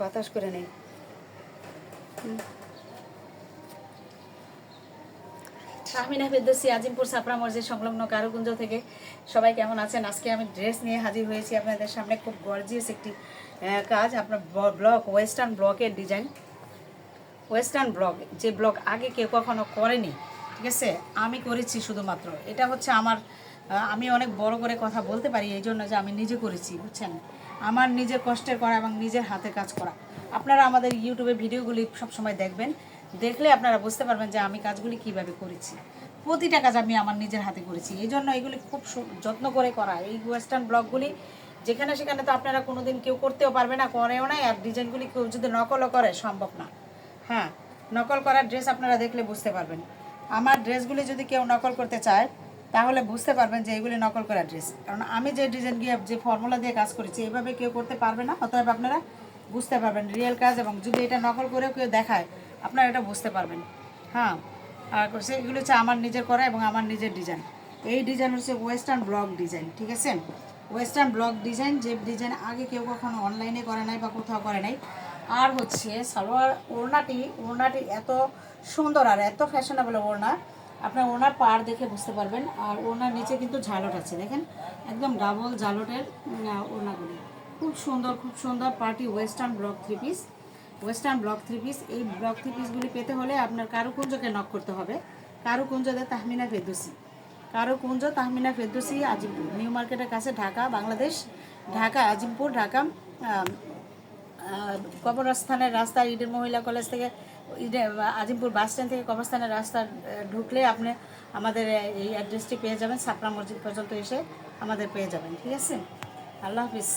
বাতাস করে নেই। শাহমিনা ফেরদৌসি, আজিমপুর সাপড়া মসজিদ সংলগ্ন কারুকুঞ্জ থেকে সবাই কেমন আছেন? আজকে আমি ড্রেস নিয়ে হাজির হয়েছি আপনাদের সামনে। খুব গর্জিয়াস একটি কাজ। আপনার ব্লক ওয়েস্টার্ন ব্লকের ডিজাইন ওয়েস্টার্ন ব্লক যে ব্লক আগে কেউ কখনো করেনি, ঠিক আছে? আমি করেছি শুধুমাত্র। এটা হচ্ছে আমার আমি অনেক বড় করে কথা বলতে পারি এই জন্য যে আমি নিজে করেছি, বুঝছেন? আমার নিজের কষ্টের করা এবং নিজের হাতে কাজ করা। আপনারা আমাদের ইউটিউবে ভিডিওগুলি সবসময় দেখবেন। দেখলে আপনারা বুঝতে পারবেন যে আমি কাজগুলি কীভাবে করেছি। প্রতিটা কাজ আমি আমার নিজের হাতে করেছি। এই জন্য এগুলি খুব যত্ন করে করা। এই ওয়েস্টার্ন ব্লগগুলি যেখানে সেখানে তো আপনারা কোনো দিন কেউ করতেও পারবে না, করেও না, আর ডিজাইনগুলি কেউ যদি নকলও করে, সম্ভব না। হ্যাঁ নকল করা ড্রেস আপনারা দেখলে বুঝতে পারবেন। আমার ড্রেসগুলি যদি কেউ নকল করতে চায় তাহলে বুঝতে পারবেন যে এগুলি নকল করা ড্রেস কারণ আমি যে ডিজাইন দিয়ে যে ফর্মুলা দিয়ে কাজ করেছি, এভাবে কেউ করতে পারবে না। অতএব আপনারা বুঝতে পারবেন রিয়েল কাজ এবং যদি এটা নকল করেও কেউ দেখায়, আপনারা এটা বুঝতে পারবেন। হ্যাঁ আর সেগুলো হচ্ছে আমার নিজের করা এবং আমার নিজের ডিজাইন এই ডিজাইন হচ্ছে ওয়েস্টার্ন ব্লক ডিজাইন ঠিক আছে? ওয়েস্টার্ন ব্লক ডিজাইন যে ডিজাইন আগে কেউ কখনো অনলাইনে করে নাই বা কোথাও করে নাই। আর হচ্ছে সালোয়ার ওড়নাটি ওড়নাটি এত সুন্দর আর এত ফ্যাশনেবল ওড়না আপনার ওনার পাড় দেখে বুঝতে পারবেন, আর ওনার নিচে কিন্তু ঝালট আছে, দেখেন, একদম ডাবল ঝালটের ওনাগুলি খুব সুন্দর খুব সুন্দর party western block three piece western block three piece এই ব্লক থ্রি পিসগুলি পেতে হলে আপনার কারুকুঞ্জকে নক করতে হবে। কারুকুঞ্জদের তাহমিনা ফেরদুসি। কারুকুঞ্জ তাহমিনা ফেরদুসি আজিমপুর, নিউ মার্কেটের কাছে ঢাকা, বাংলাদেশ, ঢাকা, আজিমপুর, ঢাকা কবরস্থানের রাস্তা, ইডেন মহিলা কলেজ থেকে আজিমপুর বাস স্ট্যান্ড থেকে কবরস্থানের রাস্তা ঢুকলে আপনি আমাদের এই অ্যাড্রেসটি পেয়ে যাবেন। সাপড়া মসজিদ পর্যন্ত এসে আমাদের পেয়ে যাবেন। ঠিক আছে? আল্লাহ হাফিজ।